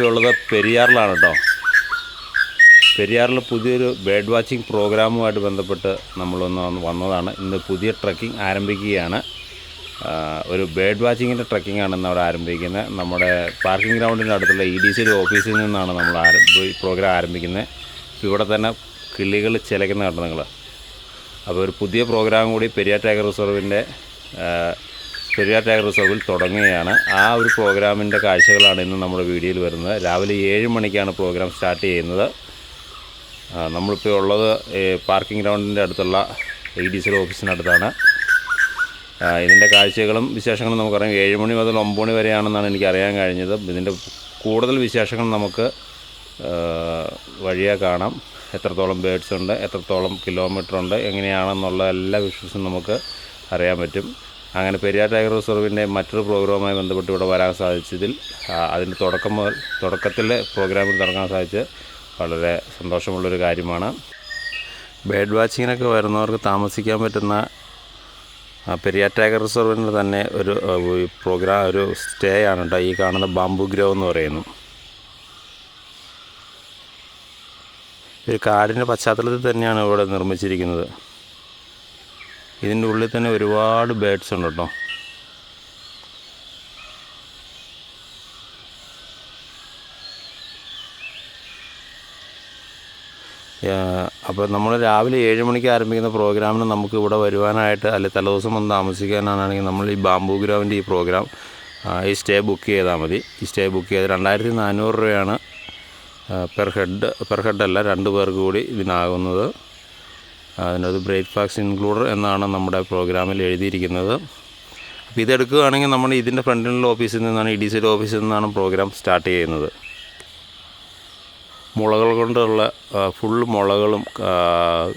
നമ്മളിപ്പോൾ ഉള്ളത് പെരിയാറിലാണ് കേട്ടോ പെരിയാറിൽ പുതിയൊരു ബേഡ് വാച്ചിങ് പ്രോഗ്രാമുമായിട്ട് ബന്ധപ്പെട്ട് നമ്മളൊന്ന് വന്ന് വന്നതാണ്. ഇന്ന് പുതിയ ട്രക്കിംഗ് ആരംഭിക്കുകയാണ്. ഒരു ബേഡ് വാച്ചിങ്ങിന്റെ ട്രക്കിംഗ് ആണ് ഇന്ന് അവിടെ ആരംഭിക്കുന്നത്. നമ്മുടെ പാർക്കിംഗ് ഗ്രൗണ്ടിന്റെ അടുത്തുള്ള ഇ ഡി സി ഓഫീസിൽ നിന്നാണ് നമ്മൾ ആരംഭ ഈ പ്രോഗ്രാം ആരംഭിക്കുന്നത്. ഇപ്പോൾ ഇവിടെ തന്നെ കിളികൾ ചിലക്കുന്ന കണ്ടോ നിങ്ങൾ അപ്പോൾ ഒരു പുതിയ പ്രോഗ്രാം കൂടി പെരിയാർ ടൈഗർ റിസർവിന്റെ പെരിയാർ ടൈഗർ റിസർവിൽ തുടങ്ങുകയാണ്. ആ ഒരു പ്രോഗ്രാമിന്റെ കാഴ്ചകളാണ് ഇന്ന് നമ്മുടെ വീഡിയോയിൽ വരുന്നത്. രാവിലെ ഏഴ് മണിക്കാണ് പ്രോഗ്രാം സ്റ്റാർട്ട് ചെയ്യുന്നത്. നമ്മളിപ്പോൾ ഉള്ളത് പാർക്കിംഗ് ഗ്രൗണ്ടിന്റെ അടുത്തുള്ള എ ഡി സി ഓഫീസിനടുത്താണ് ഇതിന്റെ കാഴ്ചകളും വിശേഷങ്ങളും നമുക്കറിയാം. ഏഴ് മണി മുതൽ ഒമ്പത് മണി വരെയാണെന്നാണ് എനിക്ക് അറിയാൻ കഴിഞ്ഞത്. ഇതിന്റെ കൂടുതൽ വിശേഷങ്ങൾ നമുക്ക് വഴിയെ കാണാം. എത്രത്തോളം ബേഡ്സ് ഉണ്ട് എത്രത്തോളം കിലോമീറ്റർ ഉണ്ട് എങ്ങനെയാണെന്നുള്ള എല്ലാ വിഷ്വൽസും നമുക്ക് അറിയാൻ പറ്റും. അങ്ങനെ പെരിയാർ ടൈഗർ റിസർവിന്റെ മറ്റൊരു പ്രോഗ്രാമുമായി ബന്ധപ്പെട്ട് ഇവിടെ വരാൻ സാധിച്ചതിൽ അതിന്റെ തുടക്കം മുതൽ തുടക്കത്തിലെ പ്രോഗ്രാമിൽ തുടങ്ങാൻ സാധിച്ച് വളരെ സന്തോഷമുള്ളൊരു കാര്യമാണ്. ബേഡ് വാച്ചിങ്ങിനൊക്കെ വരുന്നവർക്ക് താമസിക്കാൻ പറ്റുന്ന പെരിയാർ ടൈഗർ റിസർവിന്റെ തന്നെ ഒരു പ്രോഗ്രാം ഒരു സ്റ്റേ ആണ് കേട്ടോ ഈ കാണുന്ന ബാംബു ഗ്രോ എന്ന് പറയുന്നു. ഒരു കാടിന്റെ പശ്ചാത്തലത്തിൽ തന്നെയാണ് ഇവിടെ നിർമ്മിച്ചിരിക്കുന്നത്. ഇതിന്റെ ഉള്ളിൽ തന്നെ ഒരുപാട് ബേഡ്സ് ഉണ്ട് കേട്ടോ. അപ്പോൾ നമ്മൾ രാവിലെ ഏഴ് മണിക്ക് ആരംഭിക്കുന്ന പ്രോഗ്രാമിന് നമുക്ക് ഇവിടെ വരുവാനായിട്ട് അല്ലെങ്കിൽ തലേദിവസം വന്ന് താമസിക്കാനാണെങ്കിൽ നമ്മൾ ഈ ബാംബു ഗ്രാമിന്റെ ഈ പ്രോഗ്രാം ഈ സ്റ്റേ ബുക്ക് ചെയ്താൽ മതി. ഈ സ്റ്റേ ബുക്ക് ചെയ്ത് രണ്ടായിരത്തി നാനൂറ് രൂപയാണ് പെർ ഹെഡ് പെർ ഹെഡ് അല്ല രണ്ട് പേർക്ക് കൂടി ഇതിനാകുന്നത്. അതിനകത്ത് ബ്രേക്ക്ഫാസ്റ്റ് ഇൻക്ലൂഡർ എന്നാണ് നമ്മുടെ പ്രോഗ്രാമിൽ എഴുതിയിരിക്കുന്നത്. അപ്പോൾ ഇതെടുക്കുകയാണെങ്കിൽ നമ്മൾ ഇതിന്റെ ഫ്രണ്ടിലുള്ള ഓഫീസിൽ നിന്നാണ് ഇ ഡി സിയുടെ ഓഫീസിൽ നിന്നാണ് പ്രോഗ്രാം സ്റ്റാർട്ട് ചെയ്യുന്നത്. മുളകൾ കൊണ്ടുള്ള ഫുൾ മുളകളും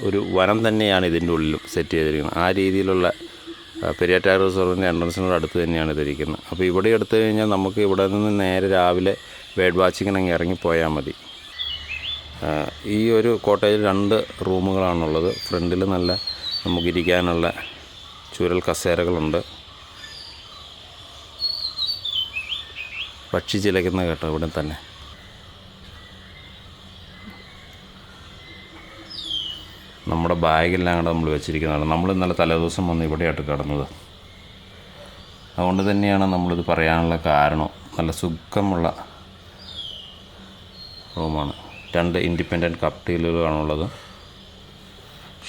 ഒരു വനം തന്നെയാണ് ഇതിന്റെ ഉള്ളിലും സെറ്റ് ചെയ്തിരിക്കുന്നത്. ആ രീതിയിലുള്ള പെരിയാറ്റാർ റിസോർട്ടിന്റെ എൻട്രൻസിനോട് അടുത്ത് തന്നെയാണ് ഇതിരിക്കുന്നത്. അപ്പോൾ ഇവിടെ എടുത്തു കഴിഞ്ഞാൽ നമുക്ക് ഇവിടെ നിന്ന് നേരെ രാവിലെ ബേഡ് വാച്ചിങ്ങിനങ്ങ് ഇറങ്ങിപ്പോയാൽ മതി. ഈ ഒരു കോട്ടേജിൽ രണ്ട് റൂമുകളാണുള്ളത്. ഫ്രണ്ടിൽ നല്ല നമുക്കിരിക്കാനുള്ള ചുരൽ കസേരകളുണ്ട്. പക്ഷി ചിലയ്ക്കുന്ന കേട്ടോ ഇവിടെ തന്നെ. നമ്മുടെ ബാഗെല്ലാം കൂടെ നമ്മൾ വെച്ചിരിക്കുന്നതാണ്. നമ്മൾ ഇന്നലെ തലേദിവസം വന്ന് ഇവിടെയായിട്ട് കിടന്നത്. അതുകൊണ്ട് തന്നെയാണ് നമ്മളിത് പറയാനുള്ള കാരണം. നല്ല സുഖമുള്ള റൂമാണ്. രണ്ട് ഇൻഡിപെൻഡന്റ് കപ്റ്റീലുകളാണുള്ളത്.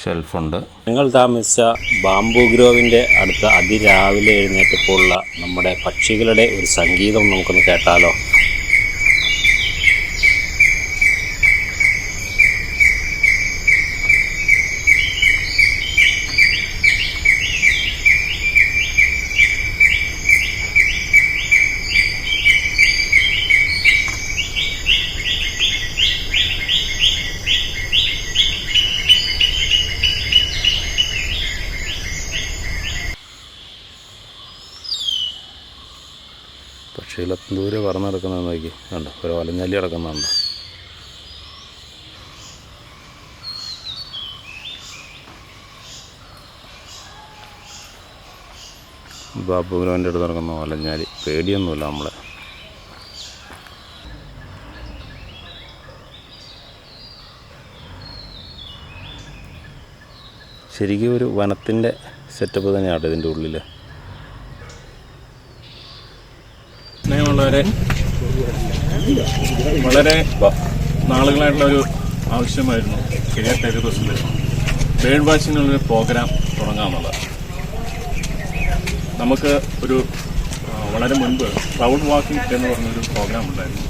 ഷെൽഫുണ്ട്. നിങ്ങൾ താമസിച്ച ബാംബു ഗ്രോവിന്റെ അടുത്ത അതിരാവിലെ എഴുന്നേറ്റപ്പോഴുള്ള നമ്മുടെ പക്ഷികളുടെ ഒരു സംഗീതം നമുക്കൊന്ന് കേട്ടാലോ? പക്ഷികൾ ദൂരെ പറന്ന് കിടക്കുന്നത് നോക്കി. കണ്ടോ? ഒരു ഒലഞ്ഞല്ലി കിടക്കുന്നുണ്ട് ബാബുഗ്രോന്റെ അടുത്ത് നടക്കുന്ന ഒലഞ്ഞാലി പേടിയൊന്നുമില്ല നമ്മളെ. ശരിക്കും ഒരു വനത്തിന്റെ സെറ്റപ്പ് തന്നെയാണ് ഇതിന്റെ ഉള്ളിൽ സ്നേഹമുള്ളവരെ വളരെ നാളുകളായിട്ടുള്ള ഒരു ആവശ്യമായിരുന്നു കിഴക്ക് ദിവസം ബേഡ് വാച്ചിങ്ങിനുള്ളൊരു പ്രോഗ്രാം തുടങ്ങാമെന്നുള്ളത് നമുക്ക് ഒരു വളരെ മുൻപ് ക്ലൗഡ് വാക്കിംഗ് എന്ന് പറഞ്ഞൊരു പ്രോഗ്രാം ഉണ്ടായിരുന്നു.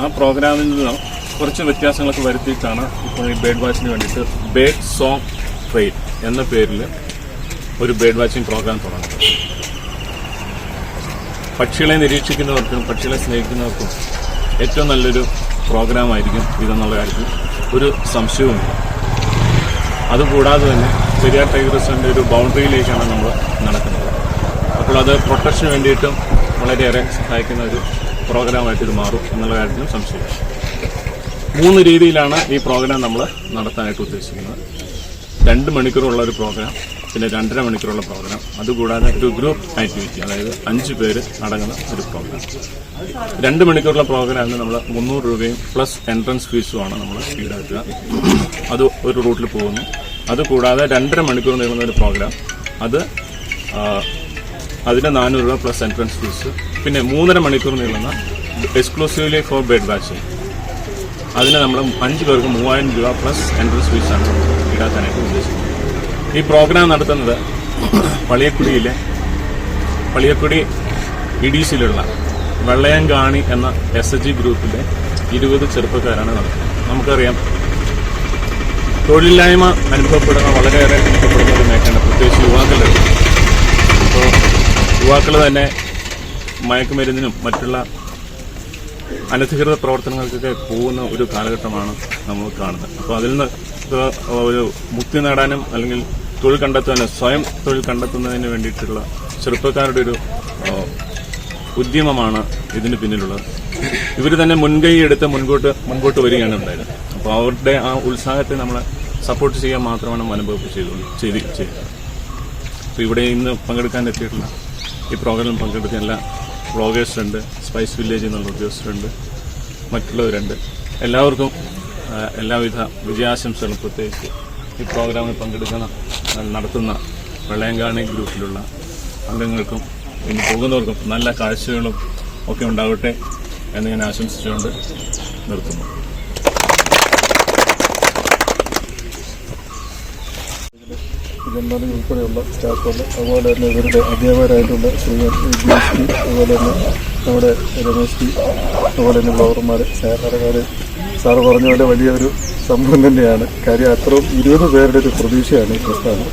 ആ പ്രോഗ്രാമിൽ നിന്ന് കുറച്ച് വ്യത്യാസങ്ങളൊക്കെ വരുത്തിയിട്ടാണ് ഇപ്പോൾ ഈ ബേഡ് വാച്ചിന് വേണ്ടിയിട്ട് ബേഡ് സോങ് ട്രെയിൻ എന്ന പേരിൽ ഒരു ബേഡ് വാച്ചിങ് പ്രോഗ്രാം തുടങ്ങുന്നത്. പക്ഷികളെ നിരീക്ഷിക്കുന്നവർക്കും പക്ഷികളെ സ്നേഹിക്കുന്നവർക്കും ഏറ്റവും നല്ലൊരു പ്രോഗ്രാം ആയിരിക്കും ഇതെന്നുള്ള കാര്യത്തിൽ ഒരു സംശയവുമില്ല. അതുകൂടാതെ തന്നെ പെരിയാർ ടൈഗറിസിന്റെ ഒരു ബൗണ്ടറിയിലേക്കാണ് നമ്മൾ നടക്കുന്നത്. അപ്പോൾ അത് പ്രൊട്ടക്ഷന് വേണ്ടിയിട്ടും വളരെയേറെ സഹായിക്കുന്ന ഒരു പ്രോഗ്രാമായിട്ട് ഇത് മാറും എന്നുള്ള കാര്യത്തിലും സംശയമില്ല. മൂന്ന് രീതിയിലാണ് ഈ പ്രോഗ്രാം നമ്മൾ നടത്താനായിട്ട് ഉദ്ദേശിക്കുന്നത്. രണ്ട് മണിക്കൂറുള്ള ഒരു പ്രോഗ്രാം പിന്നെ രണ്ടര മണിക്കൂറുള്ള പ്രോഗ്രാം അതുകൂടാതെ ഒരു ഗ്രൂപ്പ് ആക്ടിവിറ്റി അതായത് അഞ്ച് പേര് അടങ്ങുന്ന ഒരു പ്രോഗ്രാം രണ്ട് മണിക്കൂറുള്ള പ്രോഗ്രാമിന് നമ്മൾ മുന്നൂറ് രൂപയും പ്ലസ് എൻട്രൻസ് ഫീസുമാണ് നമ്മൾ ഈടാക്കുക. അത് ഒരു റൂട്ടിൽ പോകുന്നു. അതുകൂടാതെ രണ്ടര മണിക്കൂർ നീളുന്ന ഒരു പ്രോഗ്രാം അത് അതിന് നാനൂറ് രൂപ പ്ലസ് എൻട്രൻസ് ഫീസ് പിന്നെ മൂന്നര മണിക്കൂർ നീളുന്ന എക്സ്ക്ലൂസീവ്ലി ഫോർ ബെഡ് ബാച്ച് അതിന് നമ്മൾ അഞ്ച് പേർക്ക് മൂവായിരം രൂപ പ്ലസ് എൻട്രൻസ് ഫീസാണ് ഈടാക്കാനായിട്ട് ഉദ്ദേശിക്കുന്നത്. ഈ പ്രോഗ്രാം നടത്തുന്നത് പളിയക്കുടിയിലെ പളിയക്കുടി ഇ ഡി സിയിലുള്ള വെള്ളയങ്കാണി എന്ന എസ് എച്ച് ജി ഗ്രൂപ്പിലെ ഇരുപത് ചെറുപ്പക്കാരാണ് നടത്തുന്നത്. നമുക്കറിയാം തൊഴിലില്ലായ്മ അനുഭവപ്പെടുന്ന വളരെയേറെ അനുഭവപ്പെടുന്ന ഒരു മേഖലയാണ് പ്രത്യേകിച്ച് യുവാക്കളുടെ അപ്പോൾ യുവാക്കൾ തന്നെ മയക്കുമരുന്നിനും മറ്റുള്ള അനധികൃത പ്രവർത്തനങ്ങൾക്കൊക്കെ പോകുന്ന ഒരു കാലഘട്ടമാണ് നമ്മൾ കാണുന്നത്. അപ്പോൾ അതിൽ നിന്ന് ഒരു മുക്തി നേടാനും അല്ലെങ്കിൽ തൊഴിൽ കണ്ടെത്താൻ സ്വയം തൊഴിൽ കണ്ടെത്തുന്നതിന് വേണ്ടിയിട്ടുള്ള ചെറുപ്പക്കാരുടെ ഒരു ഉദ്യമമാണ് ഇതിന് പിന്നിലുള്ളത്. ഇവർ തന്നെ മുൻകൈ എടുത്ത് മുൻകൂട്ട് മുൻപോട്ട് വരികയാണ് ഉണ്ടായത് അപ്പോൾ അവരുടെ ആ ഉത്സാഹത്തെ നമ്മൾ സപ്പോർട്ട് ചെയ്യാൻ മാത്രമാണ് മനംവകുപ്പ് ചെയ്തു ചെയ്ത് ചെയ്യുന്നത് അപ്പോൾ ഇവിടെ ഇന്ന് പങ്കെടുക്കാൻ എത്തിയിട്ടുള്ള ഈ പ്രോഗ്രാമിൽ പങ്കെടുത്ത എല്ലാ ബ്ലോഗേഴ്സുണ്ട് സ്പൈസ് വില്ലേജ് എന്നുള്ള ഉദ്യോഗസ്ഥരുണ്ട് മറ്റുള്ളവരുണ്ട്. എല്ലാവർക്കും എല്ലാവിധ വിജയാശംസകളും പ്രത്യേകിച്ച് ഈ പ്രോഗ്രാമിൽ പങ്കെടുക്കുന്ന നടത്തുന്ന വെള്ളയങ്കാണി ഗ്രൂപ്പിലുള്ള അംഗങ്ങൾക്കും ഇനി പോകുന്നവർക്കും നല്ല കാഴ്ചകളും ഒക്കെ ഉണ്ടാകട്ടെ എന്ന് ഞാൻ ആശംസിച്ചുകൊണ്ട് നിർത്തുന്നു. ഉൾപ്പെടെയുള്ള സ്റ്റാഫുകൾ അതുപോലെ തന്നെ ഇവരുടെ അധ്യാപകരായിട്ടുള്ള ശ്രീ അതുപോലെ തന്നെ നമ്മുടെ രമേശ് അതുപോലെ തന്നെ ബ്ലോവർമാർ സാറുകാർ സാറ് പറഞ്ഞ പോലെ വലിയൊരു സംഭവം തന്നെയാണ്. കാര്യം അത്രയും ഇരുപത് പേരുടെ ഒരു പ്രതീക്ഷയാണ് ഈ പ്രസ്ഥാനം.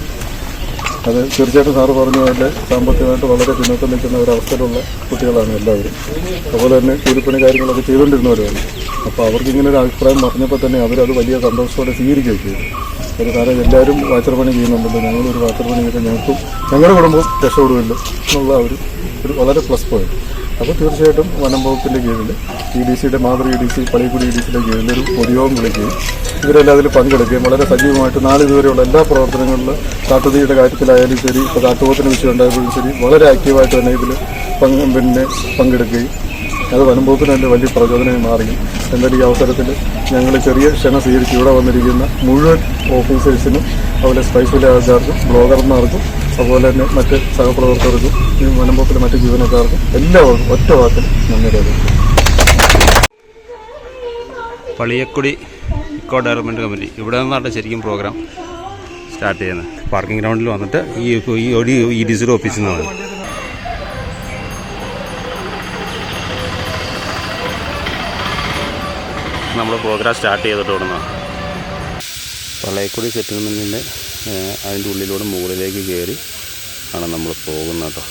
അത് തീർച്ചയായിട്ടും സാറ് പറഞ്ഞ പോലെ സാമ്പത്തികമായിട്ട് വളരെ പിന്നോക്കം നിൽക്കുന്ന ഒരവസ്ഥയിലുള്ള കുട്ടികളാണ് എല്ലാവരും. അതുപോലെ തന്നെ കൂലിപ്പണി കാര്യങ്ങളൊക്കെ ചെയ്തുകൊണ്ടിരുന്നവരാണ് അപ്പോൾ അവർക്ക് ഇങ്ങനെ ഒരു അഭിപ്രായം പറഞ്ഞപ്പോൾ തന്നെ അവരത് വലിയ സന്തോഷത്തോടെ സ്വീകരിക്കുകയും ചെയ്തു. ഒരു കാര്യം എല്ലാവരും വാച്ചർപണി ചെയ്യുന്നുണ്ടല്ലോ. ഞങ്ങളൊരു വാച്ചർപണി ചെയ്താൽ ഞങ്ങൾക്കും ഞങ്ങളുടെ കുടുംബം രക്ഷപ്പെടുമല്ലോ എന്നുള്ള ഒരു ഒരു വളരെ പ്ലസ് പോയിന്റ് അപ്പോൾ തീർച്ചയായിട്ടും വനം വകുപ്പിന്റെ കീഴിൽ ഇ ഡി സിയുടെ മാതൃ E D C Pallikkudi E D സിയുടെ കീഴിൽ ഒരു പൊതുയോഗം വിളിക്കുകയും ഇവരെല്ലാം അതിൽ പങ്കെടുക്കുകയും വളരെ സജീവമായിട്ട് നാളിതുവരെയുള്ള എല്ലാ പ്രവർത്തനങ്ങളിലും കാട്ടുതീയുടെ കാര്യത്തിലായാലും ശരി ഇപ്പോൾ കാട്ടുപോത്തിന് വിഷയം ഉണ്ടായപ്പോഴും ശരി വളരെ ആക്റ്റീവായിട്ട് തന്നെ ഇതിൽ പിന്നെ പങ്കെടുക്കുകയും അത് വനം വകുപ്പിന് തന്നെ വലിയ പ്രചോദനമായി മാറി എന്തായാലും ഈ അവസരത്തിൽ ഞങ്ങൾ ചെറിയ ക്ഷണ സ്വീകരിച്ച് ഇവിടെ വന്നിരിക്കുന്ന മുഴുവൻ ഓഫീസേഴ്സിനും അതുപോലെ സ്പൈസ് ആൾക്കാർക്കും ബ്ലോഗർമാർക്കും അതുപോലെ തന്നെ മറ്റ് സഹപ്രവർത്തകർക്കും ഈ വനംപോക്കിലെ മറ്റ് ജീവനക്കാർക്കും എല്ലാവർക്കും ഒറ്റ വാക്കിൽ നന്ദി പളിയക്കുടി ഇക്കോ ഡെവലപ്മെന്റ് കമ്മിറ്റി. ഇവിടെ നിന്നാണ് ശരിക്കും പ്രോഗ്രാം സ്റ്റാർട്ട് ചെയ്യുന്നത്. പാർക്കിംഗ് ഗ്രൗണ്ടിൽ വന്നിട്ട് ഈ ഈ ഒരു ഇ ഡി സിയുടെ ഓഫീസിൽ നിന്നാണ്. നമ്മൾ പ്രോഗ്രാം സ്റ്റാർട്ട് ചെയ്തിട്ട് വിടുന്നതാണ് പളയക്കുടി സെറ്റിൽമെന്റിന്റെ അതിന്റെ ഉള്ളിലൂടെ മുകളിലേക്ക് കയറി ആണ് നമ്മൾ പോകുന്നത് കേട്ടോ.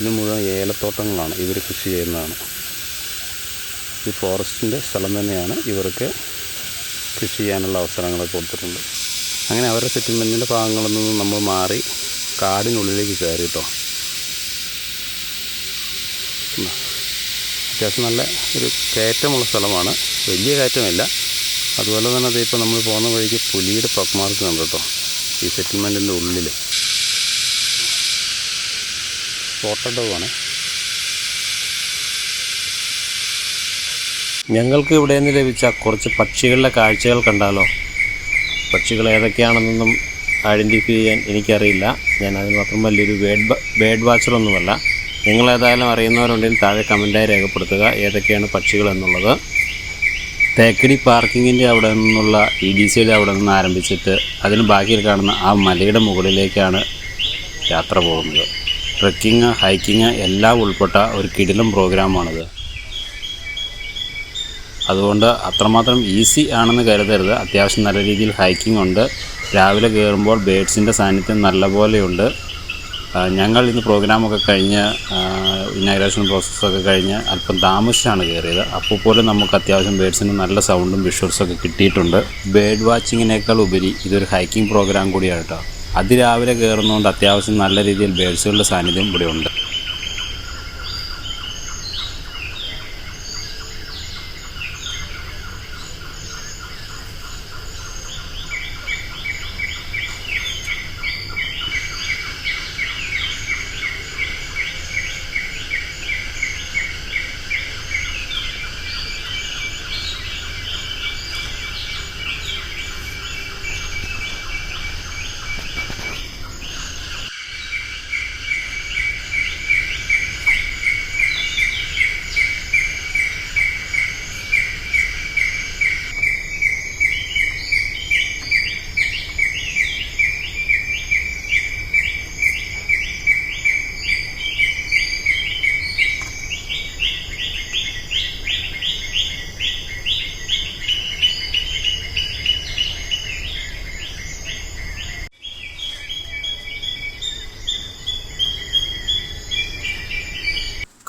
ഇത് മുഴുവൻ ഏലത്തോട്ടങ്ങളാണ് ഇവർ കൃഷി ചെയ്യുന്നതാണ്. ഈ ഫോറസ്റ്റിന്റെ സ്ഥലം തന്നെയാണ് ഇവർക്ക് കൃഷി ചെയ്യാനുള്ള അവസരങ്ങളൊക്കെ കൊടുത്തിട്ടുണ്ട്. അങ്ങനെ അവരുടെ സെറ്റിൽമെന്റിന്റെ ഭാഗങ്ങളിൽ നിന്ന് നമ്മൾ മാറി കാടിനുള്ളിലേക്ക് കയറി കേട്ടോ. അത്യാവശ്യം നല്ല ഒരു കയറ്റമുള്ള സ്ഥലമാണ്. വലിയ കയറ്റമില്ല. അതുപോലെ തന്നെ അത് ഇപ്പോൾ നമ്മൾ പോകുന്ന വഴിക്ക് പുലിയുടെ പക്മാർക്ക് കണ്ടു കേട്ടോ. ഈ സെറ്റിൽമെന്റിന്റെ ഉള്ളിൽ സ്പോട്ടഡ് ഞങ്ങൾക്ക് ഇവിടെ നിന്ന് ലഭിച്ച കുറച്ച് പക്ഷികളുടെ കാഴ്ചകൾ കണ്ടാലോ? പക്ഷികൾ ഏതൊക്കെയാണെന്നൊന്നും ഐഡന്റിഫൈ ചെയ്യാൻ എനിക്കറിയില്ല. ഞാൻ അതിന് മാത്രം വലിയൊരു ബേഡ് ബേഡ് വാച്ചറൊന്നുമല്ല നിങ്ങളേതായാലും അറിയുന്നവരുണ്ടെങ്കിൽ താഴെ കമന്റായി രേഖപ്പെടുത്തുക. ഏതൊക്കെയാണ് പക്ഷികൾ എന്നുള്ളത്? തേക്കടി പാർക്കിങ്ങിന്റെ അവിടെ നിന്നുള്ള ഇ ഡി സിയുടെ അവിടെ നിന്ന് ആരംഭിച്ചിട്ട് അതിന് ബാക്കിയിൽ കാണുന്ന ആ മലയുടെ മുകളിലേക്കാണ് യാത്ര പോകുന്നത്. ട്രക്കിങ് ഹൈക്കിങ് എല്ലാം ഉൾപ്പെട്ട ഒരു കിടിലം പ്രോഗ്രാമാണിത്. അതുകൊണ്ട് അത്രമാത്രം ഈസി ആണെന്ന് കരുതരുത്. അത്യാവശ്യം നല്ല രീതിയിൽ ഹൈക്കിംഗ് ഉണ്ട്. രാവിലെ കയറുമ്പോൾ ബേഡ്സിന്റെ സാന്നിധ്യം നല്ലപോലെയുണ്ട്. ഞങ്ങൾ ഇന്ന് പ്രോഗ്രാമൊക്കെ കഴിഞ്ഞ് ഇനാഗ്രേഷൻ പ്രോസസ്സൊക്കെ കഴിഞ്ഞ് അല്പം താമസിച്ചാണ് കയറിയത്. അപ്പോൾ പോലും നമുക്ക് അത്യാവശ്യം ബേഡ്സിന് നല്ല സൗണ്ടും വിഷ്വൽസൊക്കെ കിട്ടിയിട്ടുണ്ട്. ബേഡ് വാച്ചിങ്ങിനേക്കാൾ ഉപരി ഇതൊരു ഹൈക്കിംഗ് പ്രോഗ്രാം കൂടിയാണ് കേട്ടോ. അതിരാവിലെ കയറുന്നതുകൊണ്ട് അത്യാവശ്യം നല്ല രീതിയിൽ ബേഡ്സുകളുടെ സാന്നിധ്യം ഇവിടെ ഉണ്ട്.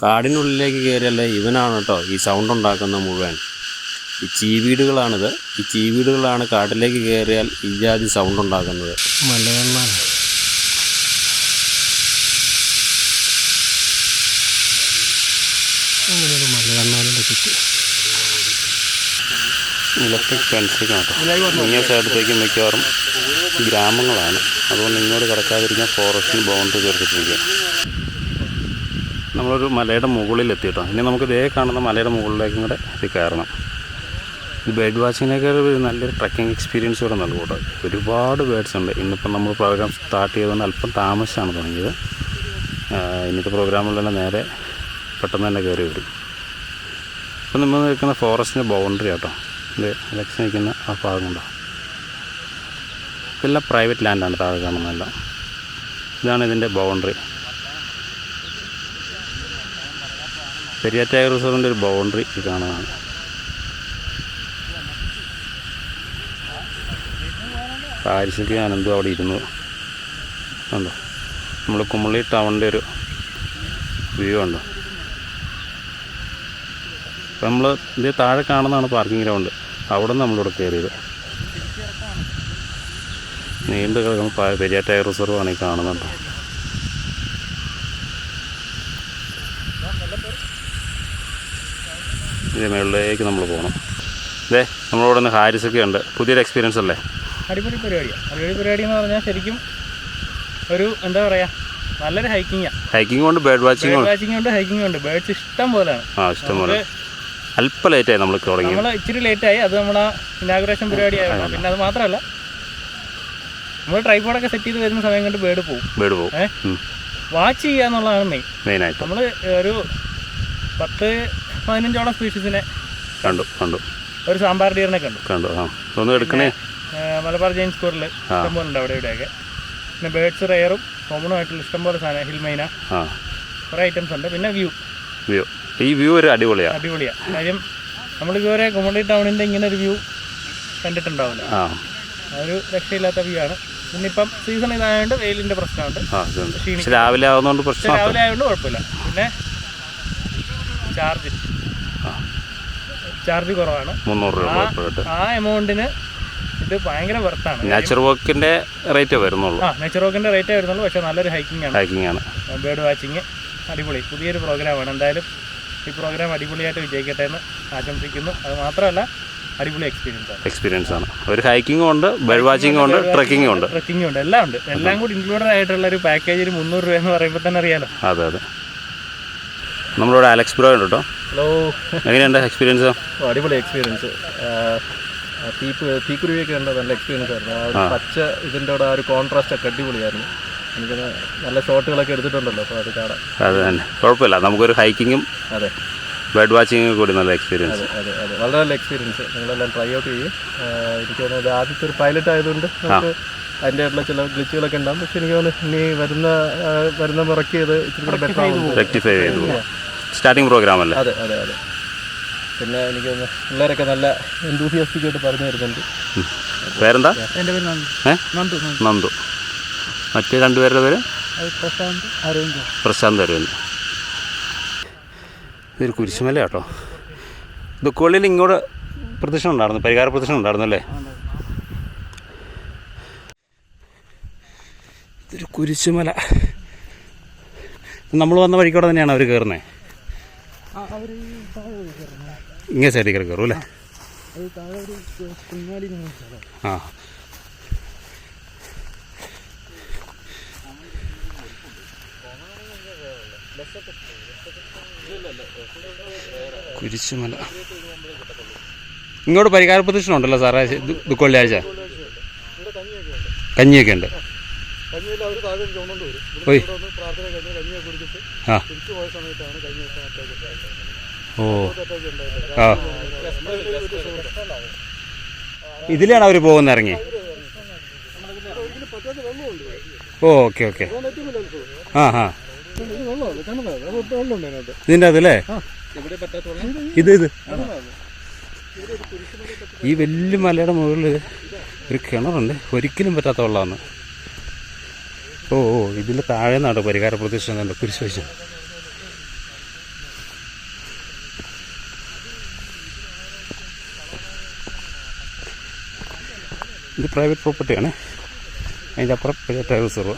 കാടിനുള്ളിലേക്ക് കയറിയല്ലേ ഇവനാണ് കേട്ടോ ഈ സൗണ്ട് ഉണ്ടാക്കുന്ന മുഴുവൻ. ഈ ചീവീടുകളാണിത്. ഈ ചീവീടുകളാണ് കാട്ടിലേക്ക് കയറിയാൽ ഈ ജാതി സൗണ്ട് ഉണ്ടാക്കുന്നത്. മലകണ്ണാലിന്റെ ചുറ്റ്. ഇലക്ട്രിക് ഫെൻസിങ് കേട്ടോ ഇങ്ങേ സൈഡത്തേക്ക് മിക്കവാറും ഗ്രാമങ്ങളാണ്. അതുകൊണ്ട് ഇങ്ങോട്ട് കിടക്കാതിരിക്കാൻ ഫോറസ്റ്റിന് ബൗണ്ടറി ചേർത്തിട്ടിരിക്കുക നമ്മളൊരു മലയുടെ മുകളിൽ എത്തിയിട്ടോ ഇനി നമുക്ക് ഇതേ കാണുന്ന മലയുടെ മുകളിലേക്കും കൂടെ ഇത് കയറണം. ഇത് ബേഡ് വാച്ചിങ്ങിനേക്കാൾ ഒരു നല്ലൊരു ട്രക്കിംഗ് എക്സ്പീരിയൻസ് കൂടെ നൽകും കേട്ടോ. ഒരുപാട് ബേഡ്സ് ഉണ്ട്. ഇന്നിപ്പം നമ്മൾ പ്രോഗ്രാം സ്റ്റാർട്ട് ചെയ്തുകൊണ്ട് അല്പം താമസിച്ചാണ് തുടങ്ങിയത്. ഇന്നത്തെ പ്രോഗ്രാമിലെല്ലാം നേരെ പെട്ടെന്ന് തന്നെ കയറി വരും. ഇപ്പം നമ്മൾ നിൽക്കുന്ന ഫോറസ്റ്റിന്റെ ബൗണ്ടറി കേട്ടോ ഇത് ഇലക്ഷൻ നിൽക്കുന്ന ആ ഭാഗം ഉണ്ടോ ഇതെല്ലാം പ്രൈവറ്റ് ലാൻഡാണ് താഴെ കാണുന്നതെല്ലാം. ഇതാണ് ഇതിന്റെ ബൗണ്ടറി പെരിയാർ ടൈഗർ റിസർവിന്റെ ഒരു ബൗണ്ടറി കാണാനാണ് കാണുന്നതാണ്. പാരിസിക്ക് ആനന്ദു അവിടെ ഇരുന്നു. ഉണ്ടോ നമ്മൾ കുമളി ടൗണിന്റെ ഒരു വ്യൂ ഉണ്ടോ അപ്പം നമ്മൾ ഇത് താഴെ കാണുന്നതാണ് പാർക്കിംഗ് ഗ്രൗണ്ട് അവിടെ നിന്ന് നമ്മളിവിടെ കയറിയത്. നീണ്ടു കിടക്കുന്ന പെരിയ ടൈഗർ റിസർവ് ആണ് ഈ കാണുന്നുണ്ട് ഇതിന് മുകളിലേക്ക് നമ്മൾ പോകണം. ഇതേ നമ്മളിവിടെ നിന്ന് ഹാരിസൊക്കെ ഉണ്ട്. പുതിയൊരു എക്സ്പീരിയൻസ് അല്ലേ? അടിപൊളി പരിപാടിയാണ് അടിപൊളി പരിപാടി എന്ന് പറഞ്ഞാൽ ശരിക്കും ഒരു എന്താ പറയാ നല്ലൊരു ഹൈക്കിങ്ങാണ് ഹൈക്കിംഗ് ഉണ്ട് ബേർഡ് വാച്ചിങ് ബേർഡ് വാച്ചിങ് ഉണ്ട് ഹൈക്കിംഗ് ഉണ്ട് ബേർഡ്സ് ഇഷ്ടം പോലെയാണ് ആ ഇഷ്ടം പോലെ. അല്പം ലേറ്റായി നമ്മൾ തുടങ്ങി. നമ്മൾ ഇച്ചിരി ലേറ്റ് ആയി. അത് നമ്മളെ ഇനാഗുറേഷൻ പരിപാടി ആയിരുന്നു പിന്നെ അത് മാത്രമല്ല നമ്മൾ ട്രൈപോഡൊക്കെ സെറ്റ് ചെയ്ത് വരുന്ന സമയം കൊണ്ട് ബേർഡ് പോകും ബേർഡ് പോകും വാച്ച് ചെയ്യാന്നുള്ളതാണ് എന്നുള്ളതാണ് മെയിൻ മെയിനായിട്ട് നമ്മൾ ഒരു പത്ത് പതിനഞ്ചോളം സ്പീഷീസിനെ കണ്ടു കണ്ടു. ഒരു സാമ്പാർ ഡീറിനെ കണ്ടു കണ്ടു ആ. ഒന്ന് എടുക്കണേ? മലബാർ ജെയിൻ സ്കൂറിൽ ഇഷ്ടംപോലെ ഉണ്ട് അവിടെ ഇവിടെയൊക്കെ. പിന്നെ ബേഡ്സ് റെയറും കോമണും ആയിട്ടുള്ള ഇഷ്ടംപോലെ സാധനം ഹിൽമൈന കുറേ ഐറ്റംസ് ഉണ്ട്. പിന്നെ വ്യൂ വ്യൂ ഈ വ്യൂ ഒരു അടിപൊളിയാണ് അടിപൊളിയാണ് കാര്യം നമ്മൾ ഇതുവരെ കുമളി ടൗണിന്റെ ഇങ്ങനെ ഒരു വ്യൂ കണ്ടിട്ടുണ്ടാവില്ല. ഒരു രക്ഷയില്ലാത്ത വ്യൂ ആണ്. പിന്നെ ഇപ്പം സീസൺ ഇതായതുകൊണ്ട് വെയിലിന്റെ പ്രശ്നമുണ്ട് രാവിലെ ആവുന്നതുകൊണ്ട് പ്രശ്നം രാവിലെ ആയതുകൊണ്ട് കുഴപ്പമില്ല. പിന്നെ ചാർജ് ചാർജ് കുറവാണ്. മുന്നൂറ് രൂപ ആ എമൗണ്ടിന് ഇത് ഭയങ്കര വെർത്താണ്. നാച്ചുറൽ വോക്കിന്റെ റേറ്റേ വരുന്നുള്ളൂ. ആ നേച്ചർ വോക്കിന്റെ റേറ്റേ വരുന്നുള്ളൂ പക്ഷേ നല്ലൊരു ഹൈക്കിംഗ് ആണ്. ഹൈക്കിംഗ് ആണ്. ബേർഡ് വാച്ചിങ് അടിപൊളി. പുതിയൊരു പ്രോഗ്രാമാണ് എന്തായാലും ഈ പ്രോഗ്രാം അടിപൊളിയായിട്ട് വിജയിക്കട്ടെ എന്ന് ആശംസിക്കുന്നു. അത് മാത്രമല്ല അടിപൊളി എക്സ്പീരിയൻസ് ആണ്. എക്സ്പീരിയൻസ് ആണ്. ഒരു ഹൈക്കിംഗ് ഉണ്ട് ബേർഡ് വാച്ചിങ്ങും ഉണ്ട് ട്രക്കിംഗ് ഉണ്ട്. ട്രക്കിംഗ് ഉണ്ട്. എല്ലാം ഉണ്ട്. എല്ലാം കൂടി ഇൻക്ലൂഡഡ് ആയിട്ടുള്ള ഒരു പാക്കേജിൽ മുന്നൂറ് രൂപ എന്ന് പറയുമ്പോൾ തന്നെ അറിയാലോ. അതെ അതെ. നമ്മളിവിടെ അലക്സ് ബ്രോ ഉണ്ട് കേട്ടോ ഹലോ എങ്ങനെയുണ്ട് എക്സ്പീരിയൻസ് അടിപൊളി എക്സ്പീരിയൻസ് തീപ്പ് തീക്കുരുവിയൊക്കെ ഉണ്ട് നല്ല എക്സ്പീരിയൻസ് ആയിരുന്നു. ആ ഒരു പച്ച ഇതിന്റെ കൂടെ ആ ഒരു കോൺട്രാസ്റ്റ് ഒക്കെ അടിപൊളിയായിരുന്നു. എനിക്ക് നല്ല ഷോട്ടുകളൊക്കെ എടുത്തിട്ടുണ്ടല്ലോ അപ്പോൾ അത് കാണാം. അത് തന്നെ. കുഴപ്പമില്ല. നമുക്കൊരു ഹൈക്കിങ്ങും അതെ. ബേർഡ് വാച്ചിങ്ങും കൂടി നല്ല എക്സ്പീരിയൻസ് അതെ അതെ അതെ. വളരെ നല്ല എക്സ്പീരിയൻസ് നിങ്ങളെല്ലാം ട്രൈ ഔട്ട് ചെയ്യും. എനിക്ക് തോന്നുന്നത് ആദ്യത്തെ ഒരു പൈലറ്റ് ആയതുകൊണ്ട് നമുക്ക് അതിന്റെതായിട്ടുള്ള ചില ഗ്ലിച്ചുകളൊക്കെ ഉണ്ടാകും പക്ഷെ എനിക്ക് തോന്നുന്നു ഇനി വരുന്ന വരുന്ന മുറയ്ക്ക് ഇത് ഇച്ചിരി കൂടെ ബെറ്റർ ആവും റെക്ടിഫൈ ചെയ്തു പോകും സ്റ്റാർട്ടിംഗ് പ്രോഗ്രാം അല്ലേ? അതെ അതെ അതെ. പിന്നെ എനിക്ക് പിള്ളേരൊക്കെ നല്ല എന്തൂസിയാസ്റ്റിക് ആയിട്ട് പറഞ്ഞു തരുന്നുണ്ട്. പേരെന്താ? എന്റെ പേര് നന്ദു. ഏ? നന്ദു നന്ദു. മറ്റേ രണ്ടുപേരുടെ പേര്? പ്രശാന്ത് അരവിന്ദ്. പ്രശാന്ത് അരവിന്ദ്. ഇതൊരു കുരിശുമല കേട്ടോ. ദുക്കോളിൽ ഇങ്ങോട്ട് പ്രദക്ഷിണം ഉണ്ടായിരുന്നു പരിഹാര പ്രദക്ഷിണം ഉണ്ടായിരുന്നു അല്ലേ? ഇതൊരു കുരിശുമല. നമ്മൾ വന്ന വഴിക്കൂടെ തന്നെയാണ് അവർ കയറുന്നത്? ഇങ്ങനെ സൈഡിൽ കിടക്കറു കയറും അല്ലേ? ആ കുരിശുമല ഇങ്ങോട്ട് പരിഹാര പ്രദക്ഷിണം ഉണ്ടല്ലോ സാറേ ദുഃഖ വെള്ളിയാഴ്ച കഞ്ഞിയൊക്കെ ഉണ്ട്. കഞ്ഞിയിൽ അവർ താഴെ ചുമന്നുകൊണ്ട് വരും. ഇവിടെ ഓയ് ഒന്ന് പ്രാർത്ഥന കഴിഞ്ഞ് കഞ്ഞിയൊക്കെ കുടിച്ചിട്ട് തിരിച്ചു പോയ സമയത്താണ് കഴിഞ്ഞ ദിവസം അറ്റാക്ക് ഉണ്ടായത് ഓ. അറ്റാക്ക് ഉണ്ടായത്. ഇതിലാണ് അവർ പോകുന്ന ഇറങ്ങി? Oh okay okay. ആ ആ. ഇതിന്റെ അതല്ലേ എവിടെ പറ്റാത്ത വെള്ളം ഇത് ഇത് ഈ വലിയ മലയുടെ മുകളിൽ ഒരു കിണറുണ്ട്. ഒരിക്കലും പറ്റാത്ത വെള്ളമാണ്. ഓ ഓ ഇതിൽ താഴെ നിന്നാണ് പരിഹാര പ്രദേശം എന്നുണ്ട് കുരിശ് വെച്ചു. ഇത് പ്രൈവറ്റ് പ്രോപ്പർട്ടിയാണ്. അതിന്റെ അപ്പുറം ടൈം റിസർവ്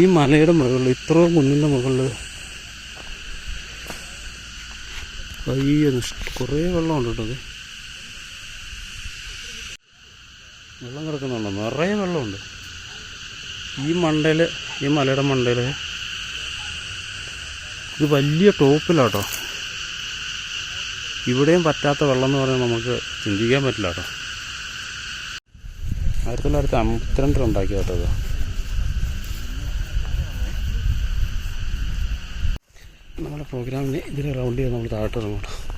ഈ മലയുടെ മുകളിൽ ഇത്രയും കുന്നിന്റെ മുകളിൽ പയ്യെ കുറേ വെള്ളമുണ്ട് കേട്ടോ അത് കിടക്കുന്നുണ്ടോ? നിറയെ വെള്ളമുണ്ട്. ഈ മണ്ടയിൽ ഈ മലയുടെ മണ്ടയിൽ ഇത് വലിയ ടോപ്പിലാട്ടോ. ഇവിടെയും പറ്റാത്ത വെള്ളം എന്ന് പറഞ്ഞാൽ നമുക്ക് ചിന്തിക്കാൻ പറ്റില്ല കേട്ടോ ആയിരത്തി തൊള്ളായിരത്തി അമ്പത്തിരണ്ടിൽ ഉണ്ടാക്കിയ കേട്ടോ നമ്മുടെ പ്രോഗ്രാമിന് ഇതിൽ റൗണ്ട് ചെയ്ത് നമ്മൾ താഴോട്ട് ഇറങ്ങണം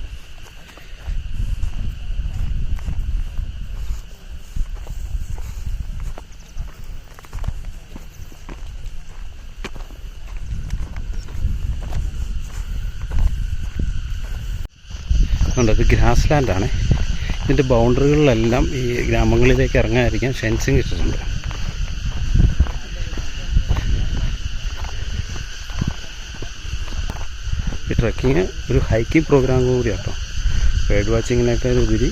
ഉണ്ട് ഗ്രാസ് ലാൻഡാണ് ഇതിന്റെ ബൗണ്ടറികളിലെല്ലാം ഈ ഗ്രാമങ്ങളിലേക്ക് ഇറങ്ങാതിരിക്കാൻ ഫെൻസിങ് ഇട്ടിട്ടുണ്ട്. ഈ ട്രക്കിങ് ഒരു ഹൈക്കിംഗ് പ്രോഗ്രാം കൂടിയാണ് കേട്ടോ ബേർഡ് വാച്ചിങ്ങിനേക്കാൾ ഉപരി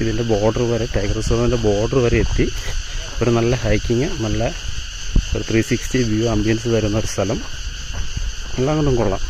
ഇതിന്റെ ബോർഡർ വരെ ടൈഗർ റിസർവിന്റെ ബോർഡർ വരെ എത്തി. ഒരു നല്ല ഹൈക്കിങ് നല്ല ഒരു ത്രീ സിക്സ്റ്റി വ്യൂ ആംബിയൻസ് തരുന്ന ഒരു സ്ഥലം. എല്ലാം കൊണ്ടും കൊള്ളാം.